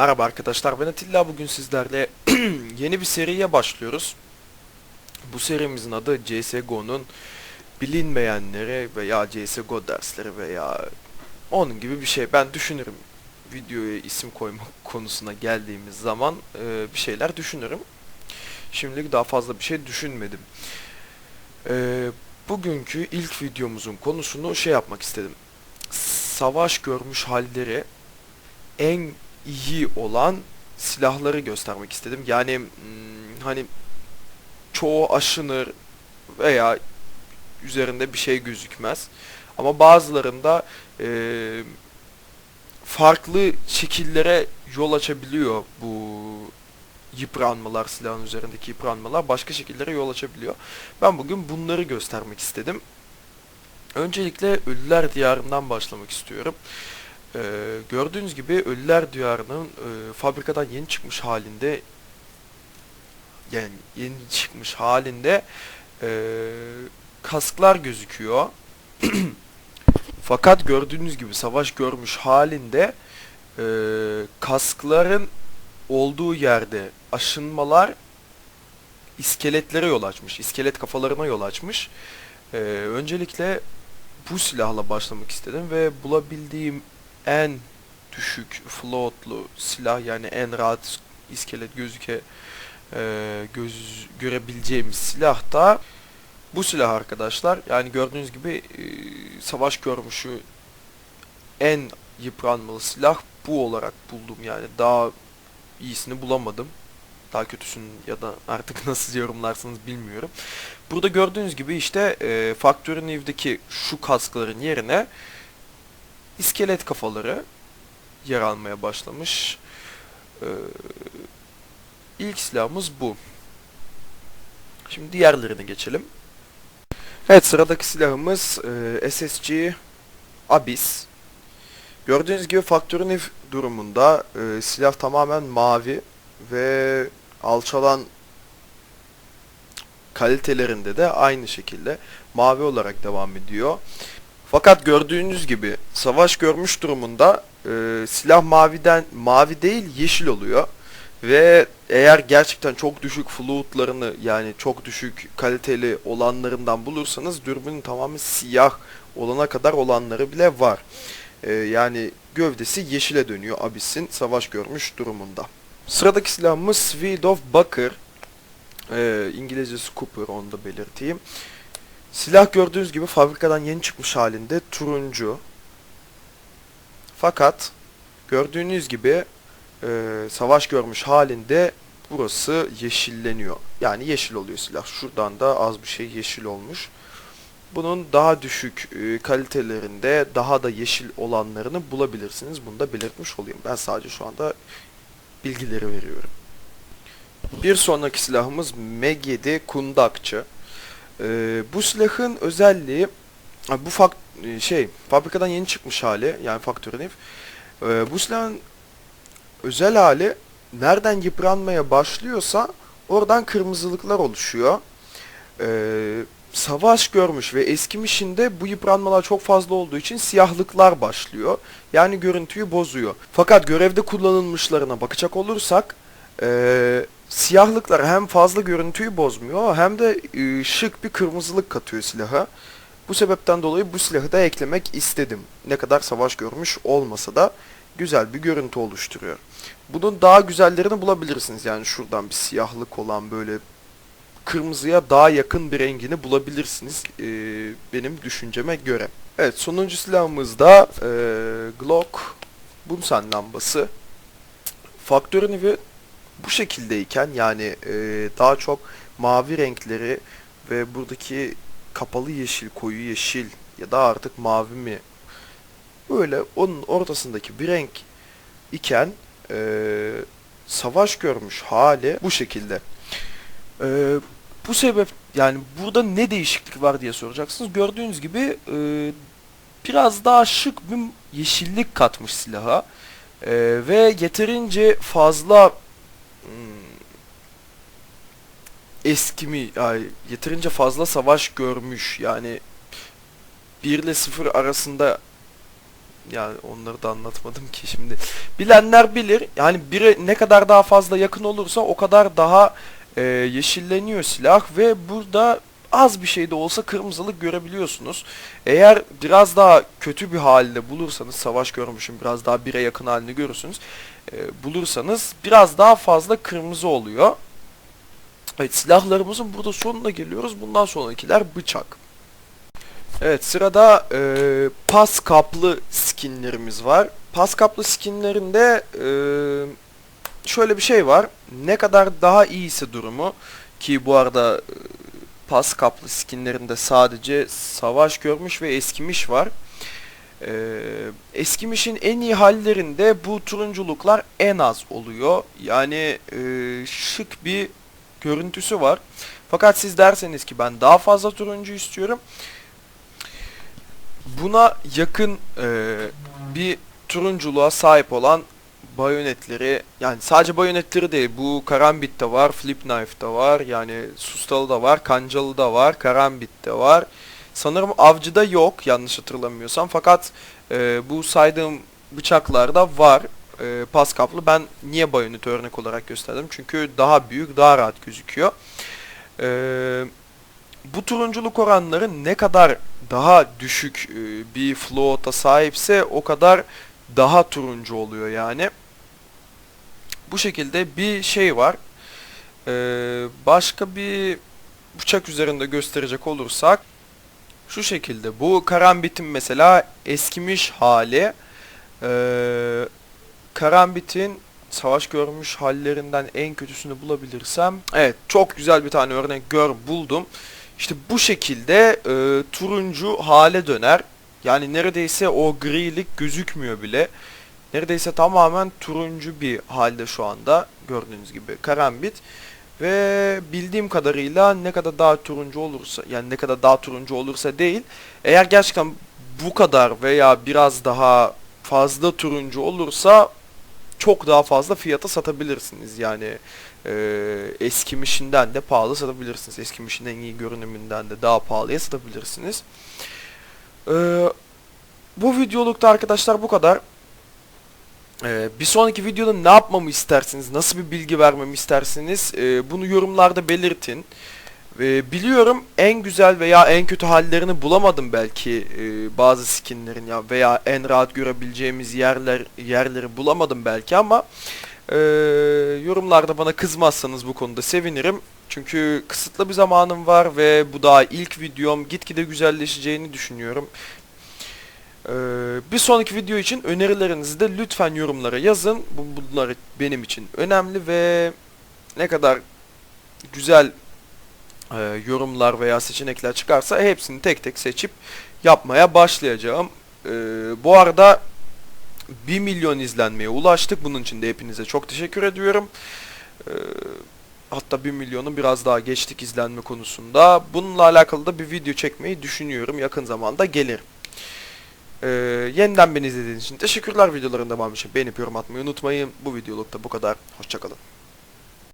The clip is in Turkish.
Merhaba arkadaşlar ben Atilla bugün sizlerle yeni bir seriye başlıyoruz. Bu serimizin adı CSGO'nun bilinmeyenleri veya CSGO dersleri veya onun gibi bir şey. Ben düşünürüm videoya isim koyma konusuna geldiğimiz zaman e, bir şeyler düşünürüm. Şimdilik daha fazla bir şey düşünmedim. E, bugünkü ilk videomuzun konusunu şey yapmak istedim. Savaş görmüş halleri en iyi olan silahları göstermek istedim. Yani hmm, hani çoğu aşınır veya üzerinde bir şey gözükmez. Ama bazılarında eee, farklı şekillere yol açabiliyor bu yıpranmalar, silahın üzerindeki yıpranmalar başka şekillere yol açabiliyor. Ben bugün bunları göstermek istedim. Öncelikle Ölüler Diyarı'ndan başlamak istiyorum. Ee, gördüğünüz gibi Ölüler Diyarı'nın e, fabrikadan yeni çıkmış halinde yani yeni çıkmış halinde e, kasklar gözüküyor. Fakat gördüğünüz gibi savaş görmüş halinde e, kaskların olduğu yerde aşınmalar iskeletlere yol açmış. iskelet kafalarına yol açmış. E, öncelikle bu silahla başlamak istedim ve bulabildiğim en düşük floatlu silah yani en rahat iskelet gözüke e, göz görebileceğimiz silah da bu silah arkadaşlar. Yani gördüğünüz gibi e, savaş görmüşü en yıpranmalı silah bu olarak buldum yani daha iyisini bulamadım. Daha kötüsünü ya da artık nasıl yorumlarsınız bilmiyorum. Burada gördüğünüz gibi işte e, Factory New'deki şu kaskların yerine iskelet kafaları yer almaya başlamış. Ee, ilk silahımız bu. Şimdi diğerlerine geçelim. Evet sıradaki silahımız e, SSG Abyss. Gördüğünüz gibi Factory durumunda e, silah tamamen mavi ve alçalan kalitelerinde de aynı şekilde mavi olarak devam ediyor. Fakat gördüğünüz gibi savaş görmüş durumunda e, silah maviden mavi değil yeşil oluyor. Ve eğer gerçekten çok düşük fluidlarını yani çok düşük kaliteli olanlarından bulursanız dürbünün tamamı siyah olana kadar olanları bile var. E, yani gövdesi yeşile dönüyor Abyss'in savaş görmüş durumunda. Sıradaki silahımız Sword of Bucker. E, İngilizcesi Cooper onu da belirteyim. Silah gördüğünüz gibi fabrikadan yeni çıkmış halinde turuncu. Fakat gördüğünüz gibi e, savaş görmüş halinde burası yeşilleniyor. Yani yeşil oluyor silah. Şuradan da az bir şey yeşil olmuş. Bunun daha düşük e, kalitelerinde daha da yeşil olanlarını bulabilirsiniz. Bunu da belirtmiş olayım. Ben sadece şu anda bilgileri veriyorum. Bir sonraki silahımız M7 Kundakçı. Ee, bu silahın özelliği bu fak şey fabrikadan yeni çıkmış hali yani Factory New. Ee, bu silahın özel hali nereden yıpranmaya başlıyorsa oradan kırmızılıklar oluşuyor. Ee, savaş görmüş ve eskimişinde bu yıpranmalar çok fazla olduğu için siyahlıklar başlıyor. Yani görüntüyü bozuyor. Fakat görevde kullanılmışlarına bakacak olursak ee, siyahlıklar hem fazla görüntüyü bozmuyor hem de e, şık bir kırmızılık katıyor silaha. Bu sebepten dolayı bu silahı da eklemek istedim. Ne kadar savaş görmüş olmasa da güzel bir görüntü oluşturuyor. Bunun daha güzellerini bulabilirsiniz. Yani şuradan bir siyahlık olan böyle kırmızıya daha yakın bir rengini bulabilirsiniz. Ee, benim düşünceme göre. Evet sonuncu silahımız da e, Glock Bunsen lambası. Faktörünü ve bu şekildeyken yani e, daha çok mavi renkleri ve buradaki kapalı yeşil, koyu yeşil ya da artık mavi mi böyle onun ortasındaki bir renk iken e, savaş görmüş hali bu şekilde. E, bu sebep yani burada ne değişiklik var diye soracaksınız. Gördüğünüz gibi e, biraz daha şık bir yeşillik katmış silaha. E, ve yeterince fazla Hmm. eskimi yani yeterince fazla savaş görmüş yani 1 ile 0 arasında Yani onları da anlatmadım ki şimdi. Bilenler bilir. Yani biri ne kadar daha fazla yakın olursa o kadar daha e, yeşilleniyor silah ve burada az bir şey de olsa kırmızılık görebiliyorsunuz. Eğer biraz daha kötü bir halde bulursanız, savaş görmüşüm biraz daha bire yakın halini görürsünüz. e, bulursanız biraz daha fazla kırmızı oluyor. Evet silahlarımızın burada sonuna geliyoruz. Bundan sonrakiler bıçak. Evet sırada e, pas kaplı skinlerimiz var. Pas kaplı skinlerinde e, şöyle bir şey var. Ne kadar daha iyisi durumu ki bu arada e, pas kaplı skinlerinde sadece savaş görmüş ve eskimiş var. E, eskimişin en iyi hallerinde bu turunculuklar en az oluyor. Yani e, şık bir görüntüsü var. Fakat siz derseniz ki ben daha fazla turuncu istiyorum. Buna yakın e, bir turunculuğa sahip olan bayonetleri yani sadece bayonetleri değil bu karambit'te var, flip knife'da var yani sustalı da var, kancalı da var, karambit'te var. Sanırım avcıda yok yanlış hatırlamıyorsam fakat e, bu saydığım bıçaklarda var e, pas kaplı. Ben niye bayonet örnek olarak gösterdim? Çünkü daha büyük, daha rahat gözüküyor. E, bu turunculuk oranları ne kadar daha düşük e, bir float'a sahipse o kadar daha turuncu oluyor yani. Bu şekilde bir şey var. E, başka bir bıçak üzerinde gösterecek olursak şu şekilde bu karambitin mesela eskimiş hali e, Karambit'in savaş görmüş hallerinden en kötüsünü bulabilirsem evet çok güzel bir tane örnek gör buldum. İşte bu şekilde e, turuncu hale döner. Yani neredeyse o grilik gözükmüyor bile. Neredeyse tamamen turuncu bir halde şu anda gördüğünüz gibi karambit. Ve bildiğim kadarıyla ne kadar daha turuncu olursa yani ne kadar daha turuncu olursa değil. Eğer gerçekten bu kadar veya biraz daha fazla turuncu olursa çok daha fazla fiyata satabilirsiniz. Yani e, eskimişinden de pahalı satabilirsiniz. Eskimişin en iyi görünümünden de daha pahalıya satabilirsiniz. E, bu videolukta arkadaşlar bu kadar. E, bir sonraki videoda ne yapmamı istersiniz? Nasıl bir bilgi vermemi istersiniz? E, bunu yorumlarda belirtin. E, biliyorum en güzel veya en kötü hallerini bulamadım belki e, bazı skinlerin ya veya en rahat görebileceğimiz yerler yerleri bulamadım belki ama e, yorumlarda bana kızmazsanız bu konuda sevinirim. Çünkü kısıtlı bir zamanım var ve bu daha ilk videom gitgide güzelleşeceğini düşünüyorum. E, bir sonraki video için önerilerinizi de lütfen yorumlara yazın. Bu, bunlar benim için önemli ve ne kadar güzel e, yorumlar veya seçenekler çıkarsa hepsini tek tek seçip yapmaya başlayacağım. E, bu arada 1 milyon izlenmeye ulaştık. Bunun için de hepinize çok teşekkür ediyorum. E, hatta 1 milyonu biraz daha geçtik izlenme konusunda. Bununla alakalı da bir video çekmeyi düşünüyorum. Yakın zamanda gelir. Ee, yeniden beni izlediğiniz için teşekkürler. Videoların devamı için beğenip yorum atmayı unutmayın. Bu videolukta bu kadar. Hoşçakalın.